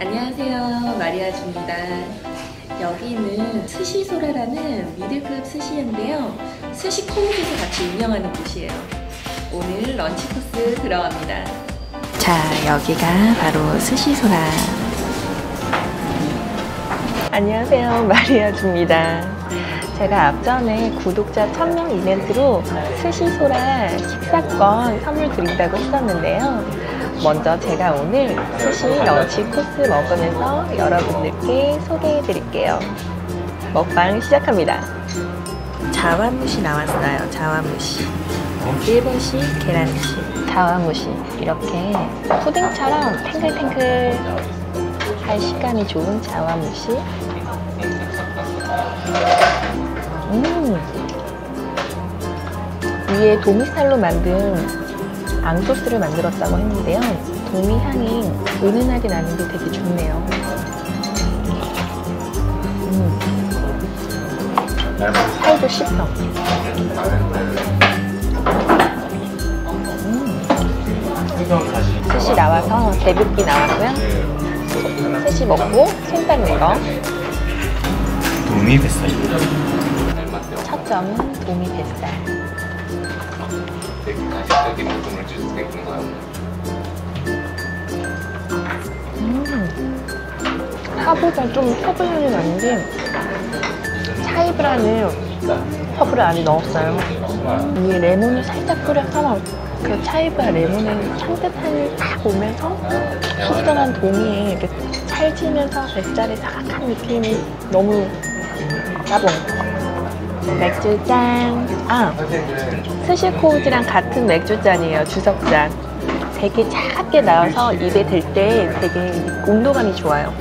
안녕하세요. 마리아주입니다. 여기는 스시소라라는 미들급 스시인데요. 스시 코웃에서 같이 운영하는 곳이에요. 오늘 런치 코스 들어갑니다. 자 여기가 바로 스시소라. 안녕하세요. 마리아주입니다. 제가 앞전에 구독자 1000명 이벤트로 스시소라 식사권 선물 드린다고 했었는데요 먼저 제가 오늘 스시 런치 코스 먹으면서 여러분들께 소개해 드릴게요. 먹방 시작합니다. 자완무시 나왔어요. 자완무시. 일본식 계란찜. 자완무시. 이렇게 푸딩처럼 탱글탱글 할 식감이 좋은 자완무시. 음. 위에 도미살로 만든 앙소스를 만들었다고 했는데요. 도미 향이 은은하게 나는 게 되게 좋네요. 음. 살도 씹어. 음. 스시 나와서 대급기 나왔고요. 스시 먹고 손 닦는 거. 도미 뱃살 첫 점은 도미 뱃살. 가식적인 느낌을 줄 수가 있는 거야. 음. 파보다 좀 향이 나는 게 차이브라는 허브를 안에 넣었어요. 위에 레몬을 살짝 뿌려서 그 차이브와 레몬의 향긋함이 딱 오면서 시원한 도미에 이렇게 찰지면서 뱃살에 사각한 느낌이 너무 따봉. 맥주 짠. 아, 스시코우즈랑 같은 맥주 잔이에요. 주석 잔. 되게 차갑게 나와서 입에 들 때 되게 온도감이 좋아요.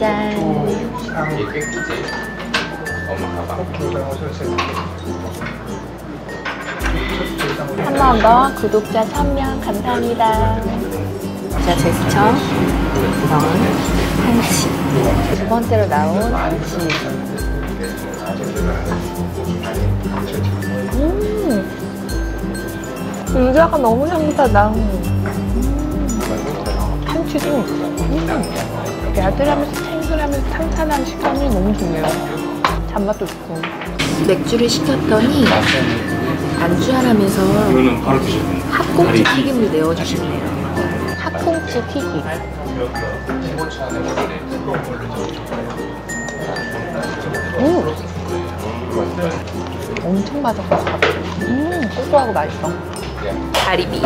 짠. 한 번 더 구독자 1000명 감사합니다. 자, 제스처. 이건 한치. 두 번째로 나온 한치. 음. 유자가 너무 향긋하다. 음. 한치도 음. 야들하면서 탱글하면서 탄탄한 식감이 너무 좋네요. 잔맛도 좋고. 맥주를 시켰더니 드셔도 돼요. 핫꽁치 튀김을 내어주시네요. 핫꽁치 튀김. 음. 엄청 바삭바삭. 음, 고소하고 맛있어. 가리비.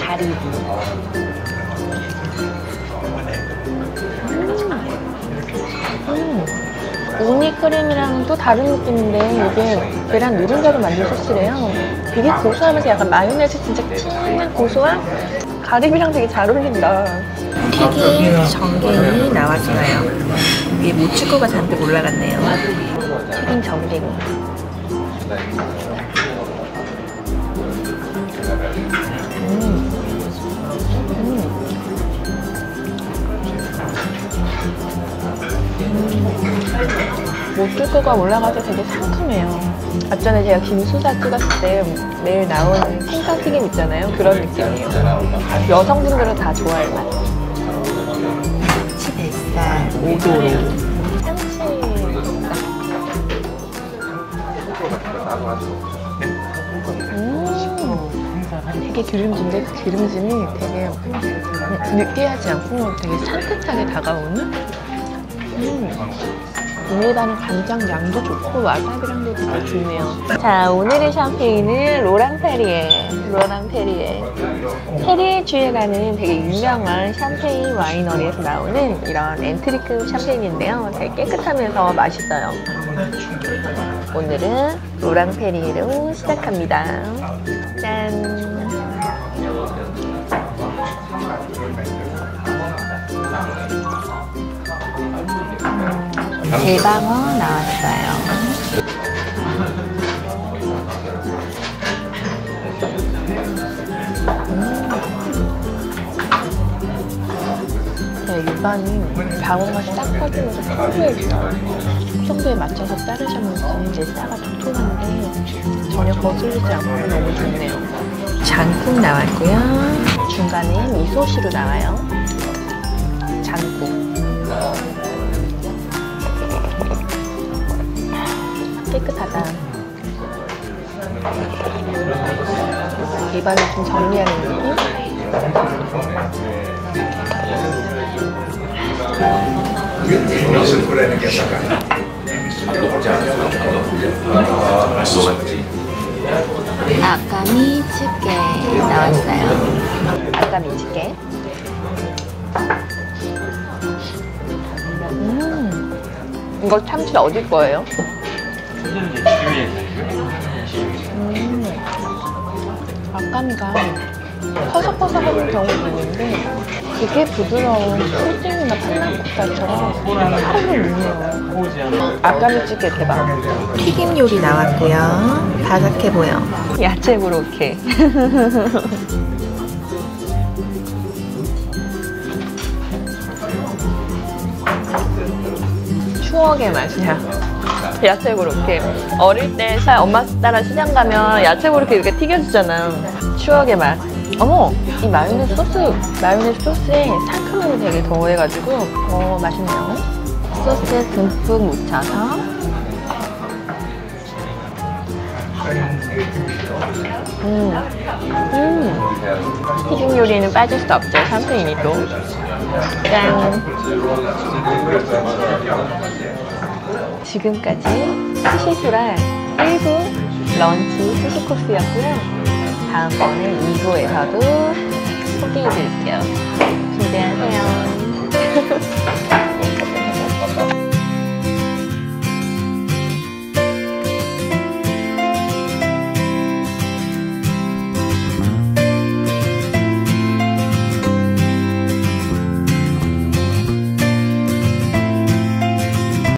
가리비. 음. 우니 크림이랑 또 다른 느낌인데 이게 계란 누른자로 만든 소스래요. 되게 고소하면서 약간 마요네즈 진짜 진한 고소한 가리비랑 되게 잘 어울린다. 튀김 전갱이 나왔어요. 위에 모츠코가 잔뜩 올라갔네요. 튀김 전갱이. 음. 음. 모츠코가 올라가서 되게 상큼해요. 앞전에 제가 김수사 찍었을 때 매일 나오는 생강튀김 있잖아요. 그런 느낌이에요. 여성분들은 다 좋아할 맛. 치뱃살, 오도로. 음, 되게 기름진데 그 기름짐이 되게 느끼하지 않고 되게 산뜻하게 다가오는? 음. 위에다는 간장 양도 좋고 와사비랑도 되게 좋네요. 자, 오늘의 샴페인은 로랑페리에. 로랑페리에. 페리에 주에 가는 되게 유명한 샴페인 와이너리에서 나오는 이런 엔트리급 샴페인인데요. 되게 깨끗하면서 맛있어요. 오늘은 로랑페리에로 시작합니다. 대방어 나왔어요. 네, 육안이 방어 맛이 딱 퍼지면서 풍부해져요. 숙성도에 맞춰서 자르셨는지 이제 쌀가 톡톡한데 전혀 거슬리지 않고 너무 좋네요. 장국 나왔고요. 중간에 미소시로 나와요. 장국. 깨끗하다. 입안을 좀 정리하는 느낌? 아까미 츠게 나왔어요. 아까 미치게. 음, 이거 참치 어디 거예요? 음, 아까미가 퍼석퍼석한 경우도 있는데 되게 부드러운 풀찜이나 판나코타처럼 하루를 묵네요. 아까미 찌개 대박. 튀김 요리 나왔고요. 바삭해 보여. 야채 브로케. 추억의 맛이야. 야채 고로케. 어릴 때 사- 엄마 따라 시장 가면 야채 고로케 이렇게 튀겨주잖아. 추억의 맛. 어머, 이 마요네즈 소스, 마요네즈 소스에 상큼함이 되게 더해가지고 더 맛있네요. 소스 듬뿍 묻혀서 음, 음. 튀김 요리는 빠질 수 없죠. 샴페인이 또. 짠. 지금까지 스시수랄 1부 런치 스시 코스였고요. 다음번에 2부에서도 소개해드릴게요. 기대하세요.